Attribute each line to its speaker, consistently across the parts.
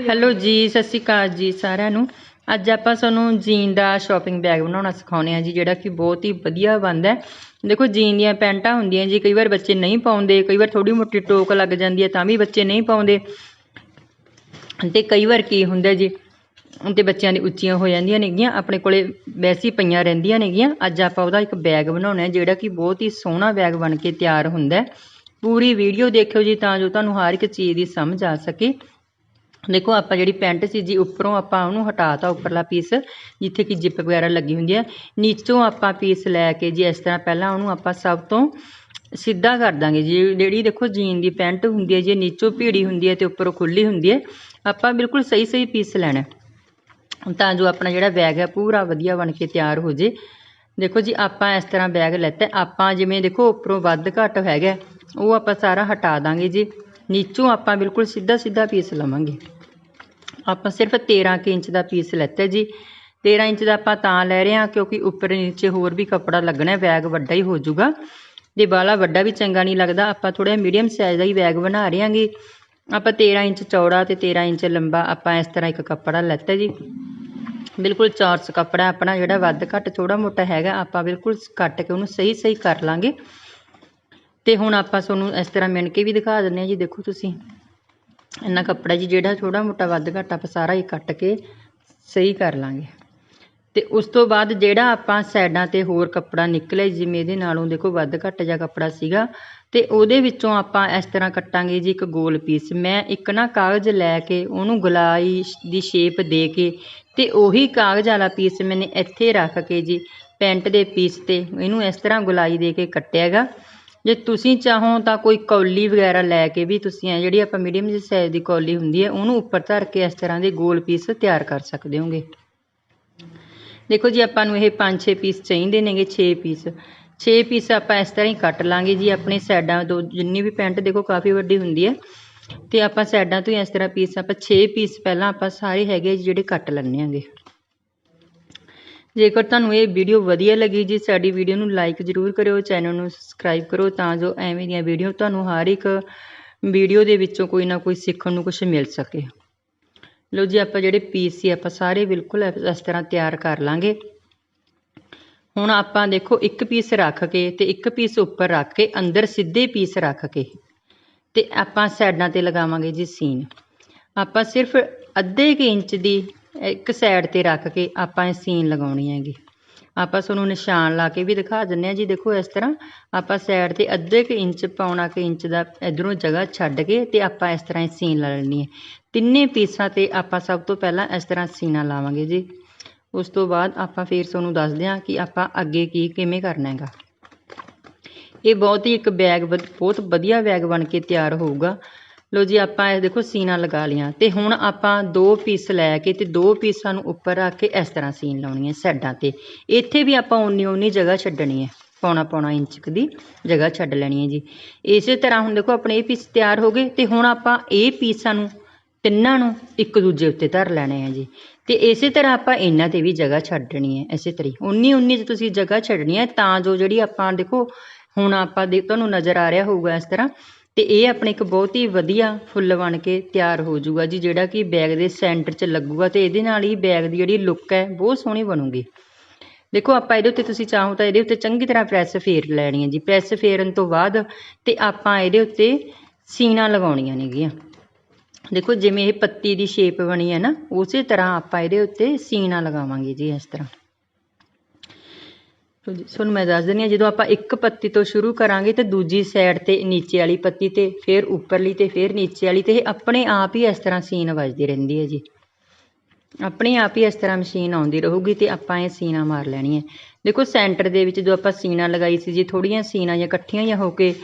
Speaker 1: Hello ਜੀ, ਸਤਿ ਸ਼੍ਰੀ ਅਕਾਲ ਜੀ ਸਾਰਿਆਂ ਨੂੰ। ਅੱਜ ਆਪਾਂ ਤੁਹਾਨੂੰ ਜੀਨ ਦਾ ਸ਼ਾਪਿੰਗ ਬੈਗ ਬਣਾਉਣਾ ਸਿਖਾਉਣੇ ਆ ਜੀ, ਜਿਹੜਾ ਕਿ ਬਹੁਤ ਹੀ ਵਧੀਆ ਬਣਦਾ ਦੇਖੋ, ਜੀਨ ਦੀਆਂ ਪੈਂਟਾਂ ਹੁੰਦੀਆਂ ਜੀ, ਕਈ ਵਾਰ ਬੱਚੇ ਨਹੀਂ ਪਾਉਂਦੇ, ਕਈ ਵਾਰ ਥੋੜੀ ਮੋਟੀ ਟੋਕ ਲੱਗ ਜਾਂਦੀ ਹੈ, ਤਾਂ ਵੀ ਬੱਚੇ ਨਹੀਂ ਪਾਉਂਦੇ। ਤੇ ਕਈ ਵਾਰ ਕੀ ਹੁੰਦਾ ਜੀ, ਤੇ ਬੱਚਿਆਂ ਦੀ ਉੱਚੀਆਂ ਹੋ ਜਾਂਦੀਆਂ ਨੇਗੀਆਂ, ਆਪਣੇ ਕੋਲੇ ਵੈਸੀ ਪਈਆਂ ਰਹਿੰਦੀਆਂ ਨੇਗੀਆਂ। ਅੱਜ ਆਪਾਂ ਉਹਦਾ ਇੱਕ ਬੈਗ ਬਣਾਉਣਾ ਹੈ, ਜਿਹੜਾ ਕਿ ਬਹੁਤ ਹੀ ਸੋਹਣਾ ਬੈਗ ਬਣ ਕੇ ਤਿਆਰ ਹੁੰਦਾ ਪੂਰੀ ਵੀਡੀਓ ਦੇਖਿਓ ਜੀ, ਤਾਂ ਜੋ ਤੁਹਾਨੂੰ ਹਰ ਇੱਕ ਚੀਜ਼ ਦੀ ਸਮਝ ਆ ਸਕੇ। ਦੇਖੋ, ਆਪਾਂ ਜਿਹੜੀ ਪੈਂਟ ਸੀ ਜੀ, ਉੱਪਰੋਂ ਆਪਾਂ ਉਹਨੂੰ ਹਟਾਤਾ, ਉੱਪਰਲਾ ਪੀਸ ਜਿੱਥੇ ਕਿ ਜਿੱਪ ਵਗੈਰਾ ਲੱਗੀ ਹੁੰਦੀ ਹੈ ਨੀਚੋਂ ਆਪਾਂ ਪੀਸ ਲੈ ਕੇ ਜੀ, ਇਸ ਤਰ੍ਹਾਂ ਪਹਿਲਾਂ ਉਹਨੂੰ ਆਪਾਂ ਸਭ ਤੋਂ ਸਿੱਧਾ ਕਰ ਦਾਂਗੇ ਜੀ। ਜਿਹੜੀ ਦੇਖੋ, ਜੀਨ ਦੀ ਪੈਂਟ ਹੁੰਦੀ ਹੈ ਜੀ ਨੀਚੋਂ ਭੀੜੀ ਹੁੰਦੀ ਹੈ ਤੇ ਉੱਪਰੋਂ ਖੁੱਲੀ ਹੁੰਦੀ ਹੈ ਆਪਾਂ ਬਿਲਕੁਲ ਸਹੀ ਸਹੀ ਪੀਸ ਲੈਣਾ ਤਾਂ ਜੋ ਆਪਣਾ ਜਿਹੜਾ ਬੈਗ ਹੈ, ਪੂਰਾ ਵਧੀਆ ਬਣ ਕੇ ਤਿਆਰ ਹੋ ਜੇ। ਦੇਖੋ ਜੀ, ਆਪਾਂ ਇਸ ਤਰ੍ਹਾਂ ਬੈਗ ਲੈਤਾ ਆਪਾਂ ਜਿਵੇਂ ਦੇਖੋ, ਉੱਪਰੋਂ ਵੱਧ ਘੱਟ ਹੈਗਾ, ਉਹ ਆਪਾਂ ਸਾਰਾ ਹਟਾ ਦਾਂਗੇ ਜੀ। ਨੀਚੋਂ ਆਪਾਂ ਬਿਲਕੁਲ ਸਿੱਧਾ ਸਿੱਧਾ ਪੀਸ ਲਵਾਂਗੇ। ਆਪਾਂ ਸਿਰਫ 13 ਕੁ ਇੰਚ ਦਾ ਪੀਸ ਲੈਤਾ ਜੀ। 13 ਇੰਚ ਦਾ ਆਪਾਂ ਤਾਂ ਲੈ ਰਹੇ ਹਾਂ ਕਿਉਂਕਿ ਉੱਪਰ ਨੀਚੇ ਹੋਰ ਵੀ ਕੱਪੜਾ ਲੱਗਣਾ ਬੈਗ ਵੱਡਾ ਹੀ ਹੋ ਜਾਊਗਾ ਤੇ ਬਾਲਾ ਵੱਡਾ ਵੀ ਚੰਗਾ ਨਹੀਂ ਲੱਗਦਾ, ਆਪਾਂ ਥੋੜਾ ਮੀਡੀਅਮ ਸਾਈਜ਼ ਦਾ ਹੀ ਬੈਗ ਬਣਾ ਰਹੇ ਹਾਂਗੇ। ਆਪਾਂ 13 ਇੰਚ ਚੌੜਾ ਤੇ 13 ਇੰਚ ਲੰਬਾ ਆਪਾਂ ਇਸ ਤਰ੍ਹਾਂ ਇੱਕ ਕੱਪੜਾ ਲੈਤਾ ਜੀ। ਬਿਲਕੁਲ ਚੌਰਸ ਕੱਪੜਾ ਆਪਣਾ ਜਿਹੜਾ ਵੱਧ ਘੱਟ ਥੋੜਾ ਮੋਟਾ ਹੈਗਾ, ਆਪਾਂ ਬਿਲਕੁਲ ਕੱਟ ਕੇ ਉਹਨੂੰ ਸਹੀ ਸਹੀ ਕਰ ਲਾਂਗੇ। ਤੇ ਹੁਣ ਆਪਾਂ ਤੁਹਾਨੂੰ ਇਸ ਤਰ੍ਹਾਂ ਮਿਣ ਕੇ ਵੀ ਦਿਖਾ ਦਿੰਦੇ ਹਾਂ ਜੀ, ਦੇਖੋ ਤੁਸੀਂ। ਇੰਨਾ ਕੱਪੜਾ ਜੀ ਜਿਹੜਾ ਥੋੜਾ ਮੋਟਾ ਵੱਧ ਘੱਟ ਆਪਾਂ ਸਾਰਾ ਹੀ ਕੱਟ ਕੇ ਸਹੀ ਕਰ ਲਾਂਗੇ। ਤੇ ਉਸ ਤੋਂ ਬਾਅਦ ਜਿਹੜਾ ਆਪਾਂ ਸਾਈਡਾਂ ਤੇ ਹੋਰ ਕੱਪੜਾ ਨਿਕਲਿਆ ਜਿਵੇਂ ਇਹਦੇ ਨਾਲੋਂ ਦੇਖੋ ਵੱਧ ਘੱਟ ਜਿਹਾ ਕੱਪੜਾ ਸੀਗਾ, ਤੇ ਉਹਦੇ ਵਿੱਚੋਂ ਆਪਾਂ ਇਸ ਤਰ੍ਹਾਂ ਕੱਟਾਂਗੇ ਜੀ ਇੱਕ ਗੋਲ ਪੀਸ। ਮੈਂ ਇੱਕ ਨਾ ਕਾਗਜ਼ ਲੈ ਕੇ ਉਹਨੂੰ ਗੁਲਾਈ ਦੀ ਸ਼ੇਪ ਦੇ ਕੇ ਤੇ ਉਹੀ ਕਾਗਜ਼ ਵਾਲਾ ਪੀਸ ਮੈਨੇ ਇੱਥੇ ਰੱਖ ਕੇ ਜੀ, ਪੈਂਟ ਦੇ ਪੀਸ ਤੇ ਇਹਨੂੰ ਇਸ ਤਰ੍ਹਾਂ ਗੁਲਾਈ ਦੇ ਕੇ ਕੱਟਿਆਗਾ। ਜੇ ਤੁਸੀਂ ਚਾਹੋ ਤਾਂ ਕੋਈ ਕੌਲੀ ਵਗੈਰਾ ਲੈ ਕੇ ਵੀ ਤੁਸੀਂ ਐ ਜਿਹੜੀ ਆਪਾਂ ਮੀਡੀਅਮ ਜਿਹੀ ਸਾਈਜ਼ ਦੀ ਕੌਲੀ ਹੁੰਦੀ ਹੈ, ਉਹਨੂੰ ਉੱਪਰ ਧਰ ਕੇ ਇਸ ਤਰ੍ਹਾਂ ਦੇ ਗੋਲ ਪੀਸ ਤਿਆਰ ਕਰ ਸਕਦੇ ਹੋਗੇ। ਦੇਖੋ ਜੀ, ਆਪਾਂ ਨੂੰ ਇਹ 5-6 ਪੀਸ ਚਾਹੀਦੇ ਨੇਗੇ 6 ਪੀਸ 6 ਪੀਸ ਆਪਾਂ ਇਸ ਤਰ੍ਹਾਂ ਹੀ ਕੱਟ ਲਾਂਗੇ ਜੀ, ਆਪਣੇ ਸਾਈਡਾਂ ਤੋਂ ਜਿੰਨੀ ਵੀ ਪੈਂਟ ਦੇਖੋ ਕਾਫੀ ਵੱਡੀ ਹੁੰਦੀ ਹੈ। ਤੇ ਆਪਾਂ ਸਾਈਡਾਂ ਤੋਂ ਹੀ ਇਸ ਤਰ੍ਹਾਂ ਪੀਸ ਆਪਾਂ 6 ਪੀਸ ਪਹਿਲਾਂ ਆਪਾਂ ਸਾਰੇ ਹੈਗੇ ਜਿਹੜੇ ਕੱਟ ਲੈਣੇ ਆਂਗੇ। ਜੇਕਰ ਤੁਹਾਨੂੰ ਇਹ ਵੀਡੀਓ ਵਧੀਆ ਲੱਗੀ, ਜੀ ਸਾਡੀ ਵੀਡੀਓ ਨੂੰ ਲਾਈਕ ਜ਼ਰੂਰ ਕਰਿਓ ਚੈਨਲ ਨੂੰ ਸਬਸਕ੍ਰਾਈਬ ਕਰੋ, ਤਾਂ ਜੋ ਐਵੇਂ ਦੀਆਂ ਵੀਡੀਓ ਤੁਹਾਨੂੰ ਹਰ ਇੱਕ ਵੀਡੀਓ ਦੇ ਵਿੱਚੋਂ ਕੋਈ ਨਾ ਕੋਈ ਸਿੱਖਣ ਨੂੰ ਕੁਝ ਮਿਲ ਸਕੇ। ਲਓ ਜੀ, ਆਪਾਂ ਜਿਹੜੇ ਪੀਸ ਸੀ, ਆਪਾਂ ਸਾਰੇ ਬਿਲਕੁਲ ਇਸ ਤਰ੍ਹਾਂ ਤਿਆਰ ਕਰ ਲਾਂਗੇ। ਹੁਣ ਆਪਾਂ ਦੇਖੋ, ਇੱਕ ਪੀਸ ਰੱਖ ਕੇ ਤੇ ਇੱਕ ਪੀਸ ਉੱਪਰ ਰੱਖ ਕੇ, ਅੰਦਰ ਸਿੱਧੇ ਪੀਸ ਰੱਖ ਕੇ ਤੇ ਆਪਾਂ ਸਾਈਡਾਂ ਤੇ ਲਗਾਵਾਂਗੇ ਜੀ ਸੀਨ। ਆਪਾਂ ਸਿਰਫ ਅੱਧੇ ਕੁ ਇੰਚ ਦੀ ਇੱਕ ਸਾਈਡ ਤੇ ਰੱਖ ਕੇ ਆਪਾਂ ਇਹ ਸੀਨ ਲਗਾਉਣੀ ਹੈਗੀ। ਆਪਾਂ ਤੁਹਾਨੂੰ ਨਿਸ਼ਾਨ ਲਾ ਕੇ ਵੀ ਦਿਖਾ ਦਿੰਨੇ ਆ ਜੀ। ਦੇਖੋ ਇਸ ਤਰ੍ਹਾਂ ਆਪਾਂ ਸਾਈਡ ਤੇ ਅੱਧੇ ਕੁ ਇੰਚ ਪੌਣਾ ਕੁ ਇੰਚ ਦਾ ਇਧਰੋਂ ਜਗ੍ਹਾ ਛੱਡ ਕੇ ਤੇ ਆਪਾਂ ਇਸ ਤਰ੍ਹਾਂ ਹੀ ਸੀਨ ਲਾ ਲੈਣੀ ਹੈ। ਤਿੰਨੇ ਪੀਸਾਂ ਤੇ ਆਪਾਂ ਸਭ ਤੋਂ ਪਹਿਲਾਂ ਇਸ ਤਰ੍ਹਾਂ ਸੀਨਾ ਲਾਵਾਂਗੇ ਜੀ। ਉਸ ਤੋਂ ਬਾਅਦ ਆਪਾਂ ਫਿਰ ਤੁਹਾਨੂੰ ਦੱਸਦੇ ਹਾਂ ਕਿ ਆਪਾਂ ਅੱਗੇ ਕੀ ਕਿਵੇਂ ਕਰਨਾ ਹੈਗਾ। ਇਹ ਬਹੁਤ ਹੀ ਇੱਕ ਬੈਗ ਬਹੁਤ ਵਧੀਆ ਬੈਗ ਬਣ ਕੇ ਤਿਆਰ ਹੋਊਗਾ। ਲਓ ਜੀ, ਆਪਾਂ ਇਹ ਦੇਖੋ ਸੀਨਾ ਲਗਾ ਲਿਆ ਤੇ ਹੁਣ ਆਪਾਂ ਦੋ ਪੀਸ ਲੈ ਕੇ ਤੇ ਦੋ ਪੀਸਾਂ ਨੂੰ ਉੱਪਰ ਰੱਖ ਕੇ ਇਸ ਤਰ੍ਹਾਂ ਸੀਨ ਲਾਉਣੀ ਹੈ ਸਾਈਡਾਂ ਤੇ। ਇੱਥੇ ਵੀ ਆਪਾਂ ਓਨੀ ਓਨੀ ਜਗ੍ਹਾ ਛੱਡਣੀ ਹੈ, ਪੌਣਾ ਪੌਣਾ ਇੰਚ ਦੀ ਜਗ੍ਹਾ ਛੱਡ ਲੈਣੀ ਹੈ ਜੀ। ਇਸੇ ਤਰ੍ਹਾਂ ਹੁਣ ਦੇਖੋ, ਆਪਣੇ ਇਹ ਪੀਸ ਤਿਆਰ ਹੋ ਗਏ ਤੇ ਹੁਣ ਆਪਾਂ ਇਹ ਪੀਸਾਂ ਨੂੰ ਤਿੰਨਾਂ ਨੂੰ ਇੱਕ ਦੂਜੇ ਉੱਤੇ ਧਰ ਲੈਣੇ ਆ ਜੀ। ਤੇ ਇਸੇ ਤਰ੍ਹਾਂ ਆਪਾਂ ਇਹਨਾਂ ਤੇ ਵੀ ਜਗ੍ਹਾ ਛੱਡਣੀ ਹੈ, ਇਸੇ ਤਰੀ 19 19 ਚ ਤੁਸੀਂ ਜਗ੍ਹਾ ਛੱਡਣੀ ਹੈ ਤਾਂ ਜੋ ਜਿਹੜੀ ਆਪਾਂ ਦੇਖੋ, ਹੁਣ ਆਪਾਂ ਦੇ ਤੁਹਾਨੂੰ ਨਜ਼ਰ ਆ ਰਿਹਾ ਹੋਊਗਾ ਇਸ ਤਰ੍ਹਾਂ। ਅਤੇ ਇਹ ਆਪਣੇ ਇੱਕ ਬਹੁਤ ਹੀ ਵਧੀਆ ਫੁੱਲ ਬਣ ਕੇ ਤਿਆਰ ਹੋ ਜੂਗਾ ਜੀ, ਜਿਹੜਾ ਕਿ ਬੈਗ ਦੇ ਸੈਂਟਰ 'ਚ ਲੱਗੂਗਾ ਅਤੇ ਇਹਦੇ ਨਾਲ ਹੀ ਬੈਗ ਦੀ ਜਿਹੜੀ ਲੁੱਕ ਹੈ, ਬਹੁਤ ਸੋਹਣੀ ਬਣੂਗੀ। ਦੇਖੋ, ਆਪਾਂ ਇਹਦੇ ਉੱਤੇ ਤੁਸੀਂ ਚਾਹੋ ਤਾਂ ਇਹਦੇ ਉੱਤੇ ਚੰਗੀ ਤਰ੍ਹਾਂ ਪ੍ਰੈਸ ਫੇਰ ਲੈਣੀ ਹੈ ਜੀ। ਪ੍ਰੈਸ ਫੇਰਨ ਤੋਂ ਬਾਅਦ ਤੇ ਆਪਾਂ ਇਹਦੇ ਉੱਤੇ ਸੀਨਾ ਲਗਾਉਣੀਆਂ ਨੇਗੀਆਂ। ਦੇਖੋ, ਜਿਵੇਂ ਇਹ ਪੱਤੀ ਦੀ ਸ਼ੇਪ ਬਣੀ ਹੈ ਨਾ, ਉਸੇ ਤਰ੍ਹਾਂ ਆਪਾਂ ਇਹਦੇ ਉੱਤੇ ਸੀਨਾ ਲਗਾਵਾਂਗੇ ਜੀ, ਇਸ ਤਰ੍ਹਾਂ। ਤੁਹਾਨੂੰ ਮੈਂ ਦੱਸ ਦਿੰਦੀ ਹਾਂ, ਜਦੋਂ ਆਪਾਂ ਇੱਕ ਪੱਤੀ ਤੋਂ ਸ਼ੁਰੂ ਕਰਾਂਗੇ ਤੇ ਦੂਜੀ ਸਾਈਡ ਤੇ ਨੀਚੇ ਵਾਲੀ ਪੱਤੀ ਤੇ ਫਿਰ ਉੱਪਰਲੀ ਤੇ ਫਿਰ ਨੀਚੇ ਵਾਲੀ ਤੇ ਇਹ ਆਪਣੇ ਆਪ ਹੀ ਇਸ ਤਰ੍ਹਾਂ ਸੀਨ ਵੱਜਦੀ ਰਹਿੰਦੀ ਹੈ ਜੀ। ਆਪਣੇ ਆਪ ਹੀ ਇਸ ਤਰ੍ਹਾਂ ਮਸ਼ੀਨ ਆਉਂਦੀ ਰਹੂਗੀ ਤੇ ਆਪਾਂ ਇਹ ਸੀਨਾ ਮਾਰ ਲੈਣੀ ਹੈ ਦੇਖੋ ਸੈਂਟਰ ਦੇ ਵਿੱਚ ਜੋ ਆਪਾਂ ਸੀਨਾ ਲਗਾਈ ਸੀ ਜੀ ਥੋੜੀਆਂ ਸੀਨਾ ਜਾਂ ਇਕੱਠੀਆਂ ਜਾਂ ਹੋ ਕੇ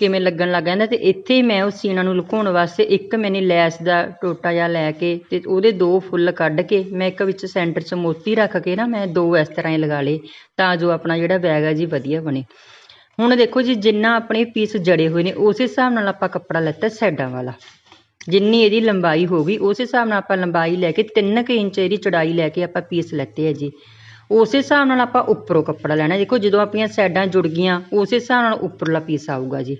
Speaker 1: ਕਿਵੇਂ ਲੱਗਣ ਲੱਗ ਜਾਂਦਾ ਅਤੇ ਇੱਥੇ ਮੈਂ ਉਸ ਸੀਣਾ ਨੂੰ ਲੁਕਾਉਣ ਵਾਸਤੇ ਇੱਕ ਮੈਨੇ ਲੈਸ ਦਾ ਟੋਟਾ ਜਿਹਾ ਲੈ ਕੇ ਅਤੇ ਉਹਦੇ ਦੋ ਫੁੱਲ ਕੱਢ ਕੇ ਮੈਂ ਇੱਕ ਵਿੱਚ ਸੈਂਟਰ 'ਚ ਮੋਤੀ ਰੱਖ ਕੇ ਨਾ ਮੈਂ ਦੋ ਇਸ ਤਰ੍ਹਾਂ ਹੀ ਲਗਾ ਲਏ ਤਾਂ ਜੋ ਆਪਣਾ ਜਿਹੜਾ ਬੈਗ ਹੈ ਜੀ ਵਧੀਆ ਬਣੇ। ਹੁਣ ਦੇਖੋ ਜੀ ਜਿੰਨਾ ਆਪਣੇ ਪੀਸ ਜੜੇ ਹੋਏ ਨੇ ਉਸ ਹਿਸਾਬ ਨਾਲ ਆਪਾਂ ਕੱਪੜਾ ਲੈਤਾ ਸਾਈਡਾਂ ਵਾਲਾ। ਜਿੰਨੀ ਇਹਦੀ ਲੰਬਾਈ ਹੋਗੀ ਉਸ ਹਿਸਾਬ ਨਾਲ ਆਪਾਂ ਲੰਬਾਈ ਲੈ ਕੇ 3 ਕੁ ਇੰਚ ਇਹਦੀ ਚੌੜਾਈ ਲੈ ਕੇ ਆਪਾਂ ਪੀਸ ਲੈਤੇ ਆ ਜੀ। ਉਸੇ ਹਿਸਾਬ ਨਾਲ ਆਪਾਂ ਉੱਪਰੋਂ ਕੱਪੜਾ ਲੈਣਾ ਦੇਖੋ ਜਦੋਂ ਆਪਣੀਆਂ ਸਾਈਡਾਂ ਜੁੜ ਗਈਆਂ, ਉਸੇ ਹਿਸਾਬ ਨਾਲ ਉੱਪਰਲਾ ਪੀਸ ਆਊਗਾ ਜੀ।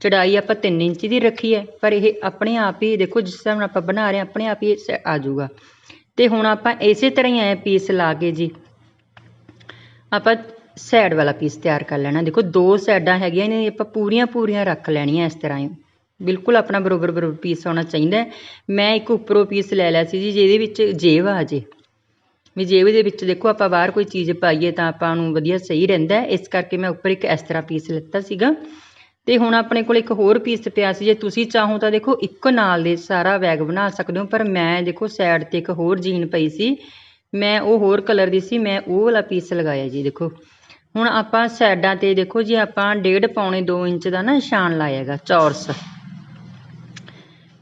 Speaker 1: ਚੜਾਈ ਆਪਾਂ 3 ਇੰਚ ਦੀ ਰੱਖੀ ਹੈ, ਪਰ ਇਹ ਆਪਣੇ ਆਪ ਹੀ ਦੇਖੋ ਜਿਸ ਹਿਸਾਬ ਨਾਲ ਆਪਾਂ ਬਣਾ ਰਹੇ ਹਾਂ, ਆਪਣੇ ਆਪ ਹੀ ਇਹ ਆ ਜਾਊਗਾ। ਤੇ ਹੁਣ ਆਪਾਂ ਇਸੇ ਤਰ੍ਹਾਂ ਹੀ ਐ ਪੀਸ ਲਾ ਕੇ ਜੀ। ਆਪਾਂ ਸਾਈਡ ਵਾਲਾ ਪੀਸ ਤਿਆਰ ਕਰ ਲੈਣਾ। ਦੇਖੋ ਦੋ ਸਾਈਡਾਂ ਹੈਗੀਆਂ ਨੇ, ਆਪਾਂ ਪੂਰੀਆਂ ਪੂਰੀਆਂ ਰੱਖ ਲੈਣੀਆਂ ਇਸ ਤਰ੍ਹਾਂ ਹੀ। ਬਿਲਕੁਲ ਆਪਣਾ ਬਰੋਬਰ ਬਰੋਬਰ ਪੀਸ ਆਉਣਾ ਚਾਹੀਦਾ ਮੈਂ ਇੱਕ ਉੱਪਰੋਂ ਪੀਸ ਲੈ ਲਿਆ ਸੀ ਜੀ, ਜਿਹਦੇ ਵਿੱਚ ਜੇਬ ਆ ਜੇ। ਵੀ ਜੇਬ ਦੇ ਵਿੱਚ ਦੇਖੋ ਆਪਾਂ ਬਾਹਰ ਕੋਈ ਚੀਜ਼ ਪਾਈਏ ਤਾਂ ਆਪਾਂ ਨੂੰ ਵਧੀਆ ਸਹੀ ਰਹਿੰਦਾ ਇਸ ਕਰਕੇ ਮੈਂ ਉੱਪਰ ਇੱਕ ਇਸ ਤਰ੍ਹਾਂ ਪੀਸ ਲਿੱਤਾ ਸੀਗਾ। ਤੇ ਹੁਣ ਆਪਣੇ ਕੋਲ ਇੱਕ ਹੋਰ ਪੀਸ ਪਿਆ ਸੀ। ਜੇ ਤੁਸੀਂ ਚਾਹੋ ਤਾਂ ਦੇਖੋ ਇੱਕ ਨਾਲ ਦੇ ਸਾਰਾ ਬੈਗ ਬਣਾ ਸਕਦੇ ਹੋ, ਪਰ ਮੈਂ ਦੇਖੋ ਸਾਈਡ ਤੇ ਇੱਕ ਹੋਰ ਜੀਨ ਪਈ ਸੀ। ਮੈਂ ਉਹ ਹੋਰ ਕਲਰ ਦੀ ਸੀ, ਮੈਂ ਉਹ ਵਾਲਾ ਪੀਸ ਲਗਾਇਆ ਜੀ ਦੇਖੋ। ਹੁਣ ਆਪਾਂ ਸਾਈਡਾਂ ਤੇ ਦੇਖੋ ਜੀ ਆਪਾਂ ਡੇਢ ਪੌਣੇ 2 ਇੰਚ ਦਾ ਨਾ ਨਿਸ਼ਾਨ ਲਾਇਆਗਾ ਚੌਰਸ।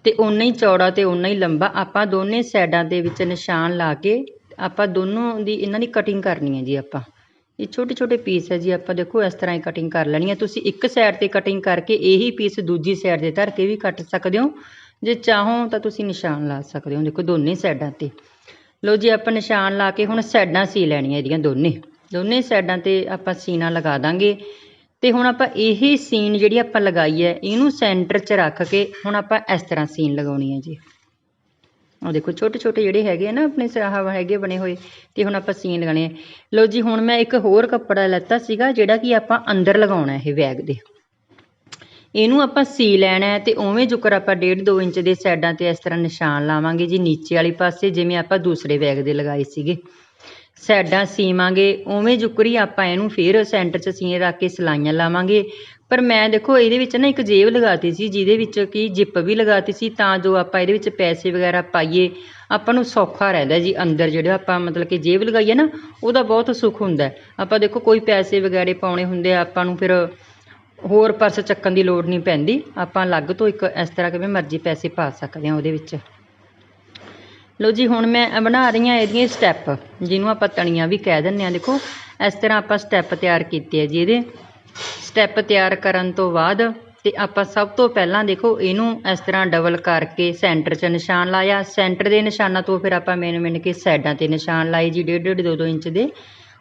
Speaker 1: ਤੇ ਓਨਾ ਹੀ ਚੌੜਾ ਤੇ ਓਨਾ ਹੀ ਲੰਬਾ ਆਪਾਂ ਦੋਨੇ ਸਾਈਡਾਂ ਦੇ ਵਿੱਚ ਨਿਸ਼ਾਨ ਲਾ ਕੇ ਆਪਾਂ ਦੋਨੋਂ ਦੀ ਇਹਨਾਂ ਦੀ ਕਟਿੰਗ ਕਰਨੀ ਹੈ ਜੀ ਆਪਾਂ। ਇਹ ਛੋਟੇ ਛੋਟੇ ਪੀਸ ਹੈ ਜੀ, ਆਪਾਂ ਦੇਖੋ ਇਸ ਤਰ੍ਹਾਂ ਹੀ ਕਟਿੰਗ ਕਰ ਲੈਣੀ ਹੈ। ਤੁਸੀਂ ਇੱਕ ਸਾਈਡ ਤੇ ਕਟਿੰਗ ਕਰਕੇ ਇਹੀ ਪੀਸ ਦੂਜੀ ਸਾਈਡ ਤੇ ਧਰ ਕੇ ਵੀ ਕੱਟ ਸਕਦੇ ਹੋ। ਜੇ ਚਾਹੋ ਤਾਂ ਤੁਸੀਂ ਨਿਸ਼ਾਨ ਲਾ ਸਕਦੇ ਹੋ, ਦੇਖੋ ਦੋਨੇ ਸਾਈਡਾਂ ਤੇ। ਲਓ ਜੀ, ਆਪਾਂ ਨਿਸ਼ਾਨ ਲਾ ਕੇ ਹੁਣ ਸਾਈਡਾਂ ਸੀ ਲੈਣੀਆਂ ਇਹਦੀਆਂ ਦੋਨੇ। ਦੋਨੇ ਸਾਈਡਾਂ ਤੇ ਆਪਾਂ ਸੀਨਾ ਲਗਾ ਦਾਂਗੇ। ਤੇ ਹੁਣ ਆਪਾਂ ਇਹੀ ਸੀਨ ਜਿਹੜੀ ਆਪਾਂ ਲਗਾਈ ਹੈ, ਇਹਨੂੰ ਸੈਂਟਰ 'ਚ ਰੱਖ ਕੇ ਹੁਣ ਆਪਾਂ ਇਸ ਤਰ੍ਹਾਂ ਸੀਨ ਲਗਾਉਣੀ ਹੈ ਜੀ। ਉਹ ਦੇਖੋ ਛੋਟੇ ਛੋਟੇ ਜਿਹੜੇ ਹੈਗੇ ਆ ਨਾ, ਆਪਣੇ ਸਰਾਹ ਹੈਗੇ ਬਣੇ ਹੋਏ, ਤੇ ਹੁਣ ਆਪਾਂ ਸੀਨ ਲਗਾਣੇ ਆ। ਲਓ ਜੀ, ਹੁਣ ਮੈਂ ਇੱਕ ਹੋਰ ਕੱਪੜਾ ਲੈਤਾ ਸੀਗਾ, ਜਿਹੜਾ ਕਿ ਆਪਾਂ ਅੰਦਰ ਲਗਾਉਣਾ ਇਹ ਬੈਗ ਦੇ। ਇਹਨੂੰ ਆਪਾਂ ਸੀ ਲੈਣਾ ਹੈ ਤੇ ਉਵੇਂ ਜੁਕਰ ਆਪਾਂ 1.5 2 ਇੰਚ ਦੇ ਸਾਈਡਾਂ ਤੇ ਇਸ ਤਰ੍ਹਾਂ ਨਿਸ਼ਾਨ ਲਾਵਾਂਗੇ ਜੀ, ਨੀਚੇ ਵਾਲੀ ਪਾਸੇ, ਜਿਵੇਂ ਆਪਾਂ ਦੂਸਰੇ ਬੈਗ ਦੇ ਲਗਾਏ ਸੀਗੇ। ਸਾਈਡਾਂ ਸੀਵਾਂਗੇ, ਉਵੇਂ ਜੁਕਰੀ ਆਪਾਂ ਇਹਨੂੰ ਫਿਰ ਸੈਂਟਰ 'ਚ ਸੀਨ ਰੱਖ ਕੇ ਸਲਾਈਆਂ ਲਾਵਾਂਗੇ। ਪਰ ਮੈਂ ਦੇਖੋ, ਇਹਦੇ ਵਿੱਚ ਨਾ ਇੱਕ ਜੇਬ ਲਗਾਤੀ ਸੀ, ਜਿਹਦੇ ਵਿੱਚ ਕਿ ਜਿੱਪ ਵੀ ਲਗਾਤੀ ਸੀ, ਤਾਂ ਜੋ ਆਪਾਂ ਇਹਦੇ ਵਿੱਚ ਪੈਸੇ ਵਗੈਰਾ ਪਾਈਏ। ਆਪਾਂ ਨੂੰ ਸੌਖਾ ਰਹਿੰਦਾ ਜੀ ਅੰਦਰ, ਜਿਹੜਾ ਆਪਾਂ ਮਤਲਬ ਕਿ ਜੇਬ ਲਗਾਈਏ ਨਾ, ਉਹਦਾ ਬਹੁਤ ਸੁੱਖ ਹੁੰਦਾ ਆਪਾਂ ਦੇਖੋ, ਕੋਈ ਪੈਸੇ ਵਗੈਰੇ ਪਾਉਣੇ ਹੁੰਦੇ ਆ, ਆਪਾਂ ਨੂੰ ਫਿਰ ਹੋਰ ਪਰਸ ਚੱਕਣ ਦੀ ਲੋੜ ਨਹੀਂ ਪੈਂਦੀ। ਆਪਾਂ ਅਲੱਗ ਤੋਂ ਇੱਕ ਇਸ ਤਰ੍ਹਾਂ ਕਿਵੇਂ ਮਰਜ਼ੀ ਪੈਸੇ ਪਾ ਸਕਦੇ ਹਾਂ ਉਹਦੇ ਵਿੱਚ। ਲਓ ਜੀ, ਹੁਣ ਮੈਂ ਬਣਾ ਰਹੀ ਹਾਂ ਇਹਦੀਆਂ ਸਟੈਪ, ਜਿਹਨੂੰ ਆਪਾਂ ਤਣੀਆਂ ਵੀ ਕਹਿ ਦਿੰਦੇ ਹਾਂ। ਦੇਖੋ, ਇਸ ਤਰ੍ਹਾਂ ਆਪਾਂ ਸਟੈਪ ਤਿਆਰ ਕੀਤੇ ਆ ਜੀ ਇਹਦੇ। ਸਟੈਪ ਤਿਆਰ ਕਰਨ ਤੋਂ ਬਾਅਦ ਤੇ ਆਪਾਂ ਸਭ ਤੋਂ ਪਹਿਲਾਂ ਦੇਖੋ ਇਹਨੂੰ ਇਸ ਤਰ੍ਹਾਂ ਡਬਲ ਕਰਕੇ ਸੈਂਟਰ 'ਚ ਨਿਸ਼ਾਨ ਲਾਇਆ। ਸੈਂਟਰ ਦੇ ਨਿਸ਼ਾਨਾਂ ਤੋਂ ਫਿਰ ਆਪਾਂ ਮਿਣ ਮਿਣ ਕੇ ਸਾਈਡਾਂ ਤੇ ਨਿਸ਼ਾਨ ਲਾਏ ਜੀ, ਡੇਢ ਡੇਢ ਦੋ ਦੋ ਇੰਚ ਦੇ।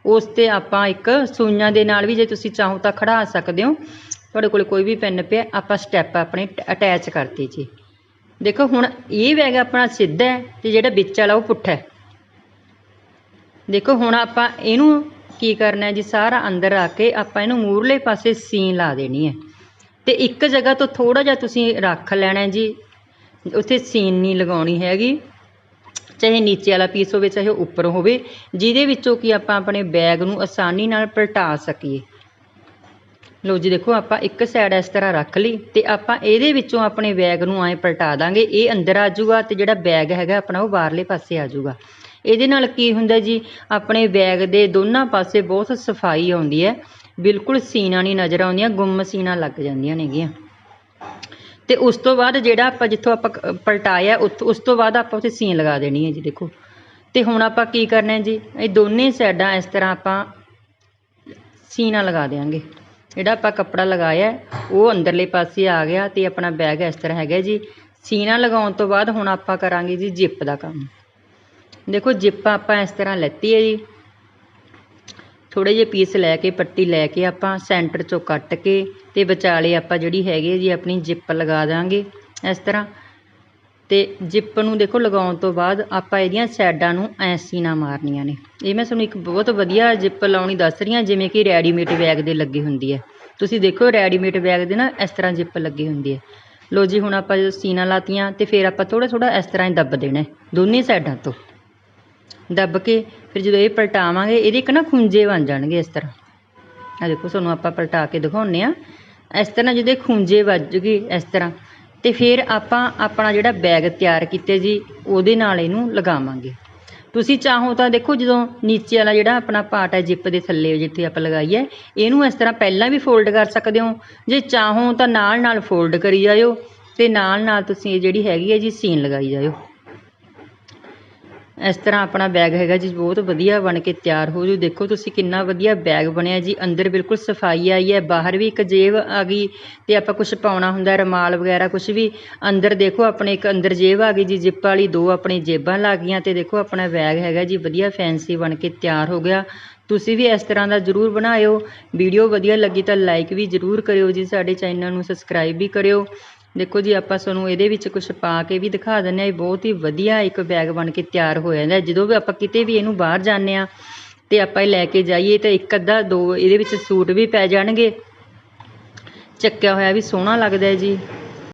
Speaker 1: ਉਸ ਤੇ ਆਪਾਂ ਇੱਕ ਸੂਈਆਂ ਦੇ ਨਾਲ ਵੀ ਜੇ ਤੁਸੀਂ ਚਾਹੋ ਤਾਂ ਖੜਾ ਸਕਦੇ ਹੋ। ਤੁਹਾਡੇ ਕੋਲ ਕੋਈ ਵੀ ਪੈਨ ਪਿਆ, ਆਪਾਂ ਸਟੈਪ ਆਪਣੇ ਅਟੈਚ ਕਰਤੇ ਜੀ। ਦੇਖੋ ਹੁਣ ਇਹ ਬੈਗ ਆਪਣਾ ਸਿੱਧਾ ਹੈ ਤੇ ਜਿਹੜਾ ਵਿੱਚ ਵਾਲਾ ਉਹ ਪੁੱਠਾ ਹੈ। ਦੇਖੋ ਹੁਣ ਆਪਾਂ ਇਹਨੂੰ ਕੀ ਕਰਨਾ ਜੀ? ਸਾਰਾ ਅੰਦਰ ਆ ਕੇ ਆਪਾਂ ਇਹਨੂੰ ਮੂਰਲੇ ਪਾਸੇ ਸੀਨ ਲਾ ਦੇਣੀ ਹੈ। ਤੇ ਇੱਕ ਜਗ੍ਹਾ ਤੋਂ ਥੋੜਾ ਜਿਹਾ ਤੁਸੀਂ ਰੱਖ ਲੈਣਾ ਜੀ। ਉੱਥੇ ਸੀਨ ਨਹੀਂ ਲਗਾਉਣੀ ਹੈਗੀ। ਚਾਹੇ ਨੀਚੇ ਵਾਲਾ ਪੀਸ ਹੋਵੇ, ਚਾਹੇ ਉੱਪਰ ਹੋਵੇ, ਜਿਹਦੇ ਵਿੱਚੋਂ ਕਿ ਆਪਾਂ ਆਪਣੇ ਬੈਗ ਨੂੰ ਆਸਾਨੀ ਨਾਲ ਪਲਟਾ ਸਕੀਏ। ਲਓ ਜੀ, ਦੇਖੋ ਆਪਾਂ ਇੱਕ ਸਾਈਡ ਇਸ ਤਰ੍ਹਾਂ ਰੱਖ ਲਈ ਤੇ ਆਪਾਂ ਇਹਦੇ ਵਿੱਚੋਂ ਆਪਣੇ ਬੈਗ ਨੂੰ ਐਂ ਪਲਟਾ ਦਾਂਗੇ। ਇਹ ਅੰਦਰ ਆ ਜਾਊਗਾ ਤੇ ਜਿਹੜਾ ਬੈਗ ਹੈਗਾ ਆਪਣਾ ਉਹ ਬਾਹਰਲੇ ਪਾਸੇ ਆ ਜਾਊਗਾ। ਇਹਦੇ ਨਾਲ ਕੀ ਹੁੰਦਾ ਜੀ? ਆਪਣੇ ਬੈਗ ਦੇ ਦੋਨਾਂ ਪਾਸੇ ਬਹੁਤ ਸਫ਼ਾਈ ਆਉਂਦੀ ਹੈ। ਬਿਲਕੁਲ ਸੀਨਾ ਨਹੀਂ ਨਜ਼ਰ ਆਉਂਦੀਆਂ, ਗੁੰਮ ਸੀਨਾ ਲੱਗ ਜਾਂਦੀਆਂ ਨੇਗੀਆਂ। ਤੇ ਉਸ ਤੋਂ ਬਾਅਦ ਜਿਹੜਾ ਆਪਾਂ ਜਿੱਥੋਂ ਆਪਾਂ ਪਲਟਾਇਆ, ਉੱਥ- ਉਸ ਤੋਂ ਬਾਅਦ ਆਪਾਂ ਉੱਥੇ ਸੀਨ ਲਗਾ ਦੇਣੀ ਹੈ ਜੀ, ਦੇਖੋ। ਤੇ ਹੁਣ ਆਪਾਂ ਕੀ ਕਰਨਾ ਹੈ ਜੀ? ਇਹ ਦੋਨੇ ਸਾਈਡਾਂ ਇਸ ਤਰ੍ਹਾਂ ਆਪਾਂ ਸੀਨਾ ਲਗਾ ਦੇਵਾਂਗੇ ਜਿਹੜਾ ਆਪਾਂ ਕੱਪੜਾ ਲਗਾਇਆ, ਉਹ ਅੰਦਰਲੇ ਪਾਸੇ ਆ ਗਿਆ ਤੇ ਆਪਣਾ ਬੈਗ ਇਸ ਤਰ੍ਹਾਂ ਹੈਗਾ ਜੀ। ਸੀਨਾ ਲਗਾਉਣ ਤੋਂ ਬਾਅਦ ਹੁਣ ਆਪਾਂ ਕਰਾਂਗੇ ਜੀ ਜਿੱਪ ਦਾ ਕੰਮ। ਦੇਖੋ ਜਿੱਪ ਆਪਾਂ ਇਸ ਤਰ੍ਹਾਂ ਲੈਤੀ ਹੈ ਜੀ। ਥੋੜੇ ਜਿਹੇ ਪੀਸ ਲੈ ਕੇ, ਪੱਟੀ ਲੈ ਕੇ ਆਪਾਂ ਸੈਂਟਰ ਚੋਂ ਕੱਟ ਕੇ ਤੇ ਵਿਚਾਲੇ ਆਪਾਂ ਜਿਹੜੀ ਹੈਗੀ ਹੈ ਜੀ, ਆਪਣੀ ਜਿੱਪ ਲਗਾ ਦਾਂਗੇ ਇਸ ਤਰ੍ਹਾਂ। ਤੇ ਜਿੱਪ ਨੂੰ ਦੇਖੋ ਲਗਾਉਣ ਤੋਂ ਬਾਅਦ ਆਪਾਂ ਇਹਦੀਆਂ ਸਾਈਡਾਂ ਨੂੰ ਐਸੀ ਨਾ ਮਾਰਨੀਆਂ ਨੇ। ਇਹ ਮੈਂ ਤੁਹਾਨੂੰ ਇੱਕ ਬਹੁਤ ਵਧੀਆ ਜਿੱਪ ਲਾਉਣੀ ਦੱਸ ਰਹੀ ਹਾਂ, ਜਿਵੇਂ ਕਿ ਰੈਡੀਮੇਡ ਬੈਗ ਦੇ ਲੱਗੀ ਹੁੰਦੀ ਹੈ। ਤੁਸੀਂ ਦੇਖੋ ਰੈਡੀਮੇਡ ਬੈਗ ਦੇ ਨਾ ਇਸ ਤਰ੍ਹਾਂ ਜਿੱਪ ਲੱਗੀ ਹੁੰਦੀ ਹੈ। ਲੋ ਜੀ, ਹੁਣ ਆਪਾਂ ਜਦੋਂ ਸੀਨਾ ਲਾਤੀਆਂ ਤੇ ਫਿਰ ਆਪਾਂ ਥੋੜਾ ਥੋੜਾ ਇਸ ਤਰ੍ਹਾਂ ਹੀ ਦੱਬ ਦੇਣਾ ਦੋਨੇ ਸਾਈਡਾਂ ਤੋਂ। ਦੱਬ ਕੇ, ਫਿਰ ਜਦੋਂ ਇਹ ਪਲਟਾਵਾਂਗੇ, ਇਹਦੇ ਇੱਕ ਨਾ ਖੁੰਝੇ ਬਣ ਜਾਣਗੇ ਇਸ ਤਰ੍ਹਾਂ। ਆ ਦੇਖੋ, ਤੁਹਾਨੂੰ ਆਪਾਂ ਪਲਟਾ ਕੇ ਦਿਖਾਉਂਦੇ ਆ ਇਸ ਤਰ੍ਹਾਂ ਜਦੋਂ ਇਹ ਖੁੰਝੇ ਵੱਜ ਗਏ ਇਸ ਤਰ੍ਹਾਂ। ਤੇ ਫਿਰ ਆਪਾਂ ਆਪਣਾ ਜਿਹੜਾ ਬੈਗ ਤਿਆਰ ਕੀਤੇ ਜੀ, ਉਹਦੇ ਨਾਲ ਇਹਨੂੰ ਲਗਾਵਾਂਗੇ। ਤੁਸੀਂ ਚਾਹੋ ਤਾਂ ਦੇਖੋ, ਜਦੋਂ ਨੀਚੇ ਵਾਲਾ ਜਿਹੜਾ ਆਪਣਾ ਪਾਰਟ ਹੈ, ਜਿੱਪ ਦੇ ਥੱਲੇ ਜਿੱਥੇ ਆਪਾਂ ਲਗਾਈ ਹੈ, ਇਹਨੂੰ ਇਸ ਤਰ੍ਹਾਂ ਪਹਿਲਾਂ ਵੀ ਫੋਲਡ ਕਰ ਸਕਦੇ ਹੋ। ਜੇ ਚਾਹੋ ਤਾਂ ਨਾਲ ਨਾਲ ਫੋਲਡ ਕਰੀ ਜਾਇਓ ਤੇ ਨਾਲ ਨਾਲ ਤੁਸੀਂ ਇਹ ਜਿਹੜੀ ਹੈਗੀ ਹੈ ਜੀ ਸੀਨ ਲਗਾਈ ਜਾਇਓ। ਇਸ ਤਰ੍ਹਾਂ ਆਪਣਾ ਬੈਗ ਹੈਗਾ ਜੀ, ਬਹੁਤ ਵਧੀਆ ਬਣ ਕੇ ਤਿਆਰ ਹੋ ਜੂ। ਦੇਖੋ ਤੁਸੀਂ ਕਿੰਨਾ ਵਧੀਆ ਬੈਗ ਬਣਿਆ ਜੀ। ਅੰਦਰ ਬਿਲਕੁਲ ਸਫ਼ਾਈ ਆਈ ਹੈ, ਬਾਹਰ ਵੀ ਇੱਕ ਜੇਬ ਆ ਗਈ ਤੇ ਆਪਾਂ ਕੁਝ ਪਾਉਣਾ ਹੁੰਦਾ, ਰਮਾਲ ਵਗੈਰਾ ਕੁਝ ਵੀ। ਅੰਦਰ ਦੇਖੋ, ਆਪਣੇ ਇੱਕ ਅੰਦਰ ਜੇਬ ਆ ਗਈ ਜੀ, ਜਿੱਪ ਵਾਲੀ ਦੋ ਆਪਣੀ ਜੇਬਾਂ ਲੱਗ ਗਈਆਂ ਤੇ ਦੇਖੋ ਆਪਣਾ ਬੈਗ ਹੈਗਾ ਜੀ, ਵਧੀਆ ਫੈਂਸੀ ਬਣ ਕੇ ਤਿਆਰ ਹੋ ਗਿਆ। ਤੁਸੀਂ ਵੀ ਇਸ ਤਰ੍ਹਾਂ ਦਾ ਜ਼ਰੂਰ ਬਣਾਇਓ। ਵੀਡੀਓ ਵਧੀਆ ਲੱਗੀ ਤਾਂ ਲਾਈਕ ਵੀ ਜ਼ਰੂਰ ਕਰਿਓ ਜੀ, ਸਾਡੇ ਚੈਨਲ ਨੂੰ ਸਬਸਕ੍ਰਾਈਬ ਵੀ ਕਰਿਓ। ਦੇਖੋ ਜੀ, ਆਪਾਂ ਤੁਹਾਨੂੰ ਇਹਦੇ ਵਿੱਚ ਕੁਝ ਪਾ ਕੇ ਵੀ ਦਿਖਾ ਦਿੰਦੇ ਹਾਂ, ਇਹ ਬਹੁਤ ਹੀ ਵਧੀਆ ਇੱਕ ਬੈਗ ਬਣ ਕੇ ਤਿਆਰ ਹੋ। ਜਾਂਦਾ ਜਦੋਂ ਵੀ ਆਪਾਂ ਕਿਤੇ ਵੀ ਇਹਨੂੰ ਬਾਹਰ ਜਾਂਦੇ ਆ ਤੇ ਆਪਾਂ ਇਹ ਲੈ ਕੇ ਜਾਈਏ ਤਾਂ ਇੱਕ ਅੱਧਾ, ਦੋ ਇਹਦੇ ਵਿੱਚ ਸੂਟ ਵੀ ਪੈ ਜਾਣਗੇ। ਚੱਕਿਆ ਹੋਇਆ ਵੀ ਸੋਹਣਾ ਲੱਗਦਾ ਹੈ ਜੀ।